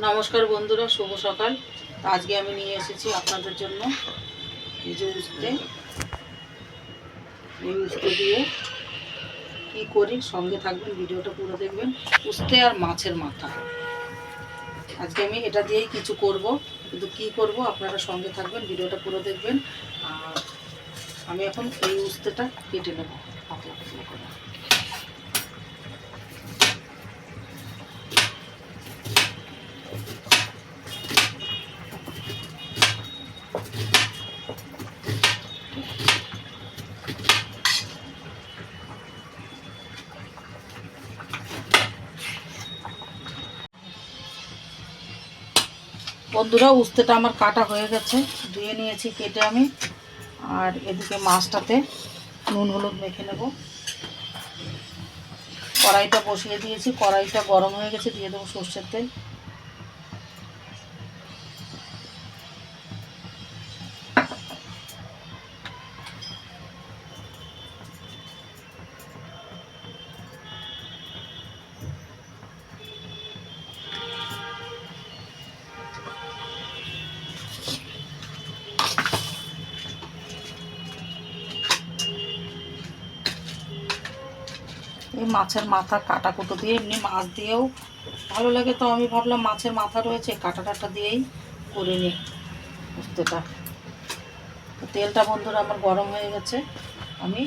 নমস্কার বন্ধুরা, শুভ সকাল। আজকে আমি নিয়ে এসেছি আপনাদের জন্য এই যে উস্তে। এই উস্তে দিয়ে কী করি, সঙ্গে থাকবেন, ভিডিওটা পুরো দেখবেন। উস্তে আর মাছের মাথা। আজকে আমি এটা দিয়েই কিছু করব। কিন্তু কি করব, আপনারা সঙ্গে থাকবেন, ভিডিওটা পুরো দেখবেন। আর আমি এখন এই উস্তেটা কেটে নেব। পাতলা পাতলা করে। বন্ধুরা, উস্তেটা আমার কাটা হয়ে গেছে। ধুয়ে নিয়েছি কেটে আমি। আর এদিকে মাছটাতে নুন হলুদ মেখে নেব। কড়াইটা বসিয়ে দিয়েছি। কড়াইটা গরম হয়ে গেছে, দিয়ে দেবো সর্ষের তেল। এই মাছের মাথা কাটা কুটো দিয়ে, এমনি মাছ দিয়েও ভালো লাগে তো। আমি ভাবলাম মাছের মাথা রয়েছে কাটা টাটা দিয়েই করে নিই। উস্তেটা তেলটা বন্ধুরা আমার গরম হয়ে গেছে, আমি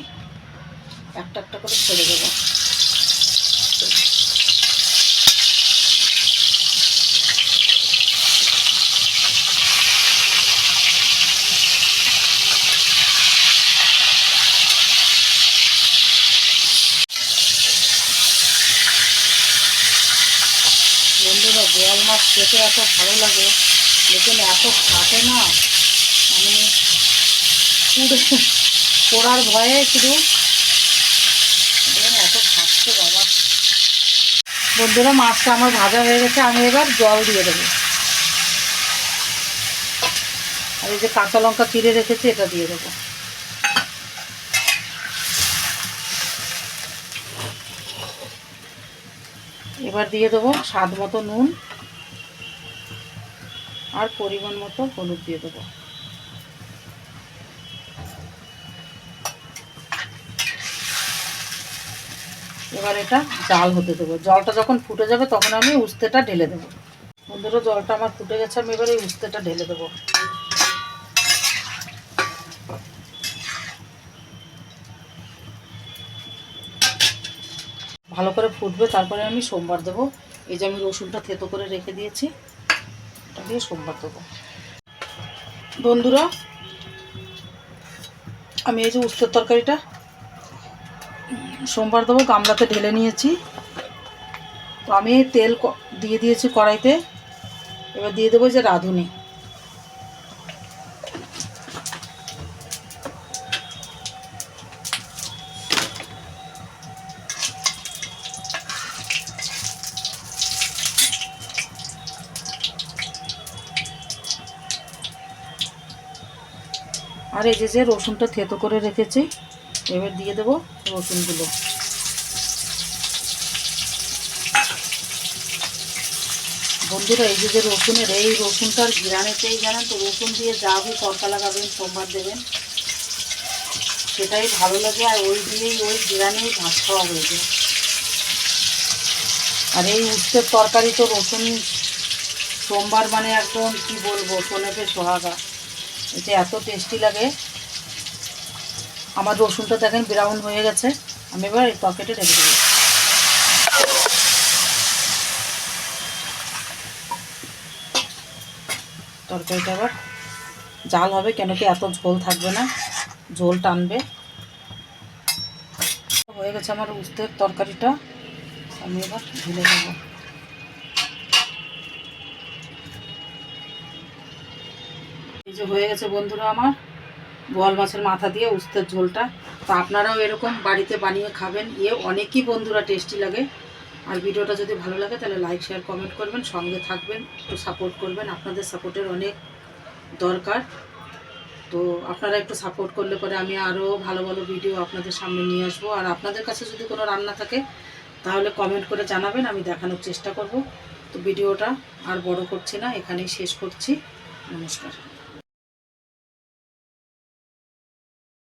একটা একটা করে ছেড়ে দেবো বন্ধুরা বোয়াল মাছ খেতে এত ভালো লাগে, লেকিন এত খাটে না। মানে পোড়ার ভয়ে শুধু এত খাচ্ছে বাবা। বন্ধুরা, মাছটা আমার ভাজা হয়ে গেছে, আমি এবার জল দিয়ে দেবো। আর এই যে কাঁচা লঙ্কা চিড়ে রেখেছি, এটা দিয়ে দেবো। এবার দিয়ে দেবো স্বাদ মতো নুন আর পরিমাণ মতো হলুদ দিয়ে দেবো। এবার এটা জাল হতে দেবো। জলটা যখন ফুটে যাবে তখন আমি উস্তেটা ঢেলে দেবো। বন্ধুরা, জলটা আমার ফুটে গেছে, আমি এবার এই উস্তেটা ঢেলে দেবো। ভালো করে ফুটবে, তারপরে আমি সোমবার দেবো। এই যে আমি রসুনটা থেতো করে রেখে দিয়েছি, এটা দিয়ে সোমবার দেবো। বন্ধুরা, আমি এই যে উস্তের তরকারিটা সোমবার দেবো, গামলাতে ঢেলে নিয়েছি। তো আমি তেল দিয়ে দিয়েছি কড়াইতে। এবার দিয়ে দেবো যে রাঁধুনি। আর এই যে যে রসুনটা থেতো করে রেখেছি, এবার দিয়ে দেবো রসুনগুলো। বন্ধুরা, এই যে যে রসুনের, এই রসুনটার ঘিরানেতেই জানেন তো, রসুন দিয়ে যা আপনি তরকা লাগাবেন, সোমবার দেবেন। সেটাই ভালো লাগে, আর ওই দিয়েই ওই ঘিরানেই ভাত খাওয়া হয়ে যায়। আর এই উস্তের তরকারি তো রসুন, সোমবার মানে একদম কি বলব সোনেপে সোহাগা। এটা এত টেস্টি লাগে। আমার রসুনটা দেখেন ব্রাউন হয়ে গেছে। আমি এবার এই পকেটে রেখে দেবো। তরকারিটা আবার জাল হবে, কেন কি এত ঝোল থাকবে না? ঝোল টানবে। হয়ে গেছে আমার উস্তের তরকারিটা। আমি এবার ঢেলে দেবো। যে হয়ে গেছে বন্ধুরা আমার বোয়াল মাছের মাথা দিয়ে উস্তের ঝোলটা। তো আপনারাও এরকম বাড়িতে বানিয়ে খাবেন ইয়ে অনেকই বন্ধুরা টেস্টি লাগে। আর ভিডিওটা যদি ভালো লাগে তাহলে লাইক শেয়ার কমেন্ট করবেন, সঙ্গে থাকবেন, একটু সাপোর্ট করবেন। আপনাদের সাপোর্টের অনেক দরকার। তো আপনারা একটু সাপোর্ট করলে পরে আমি আরও ভালো ভালো ভিডিও আপনাদের সামনে নিয়ে আসব। আর আপনাদের কাছে যদি কোনো রান্না থাকে, তাহলে কমেন্ট করে জানাবেন, আমি দেখানোর চেষ্টা করব। তো ভিডিওটা আর বড় করছি না, এখানেই শেষ করছি। নমস্কার।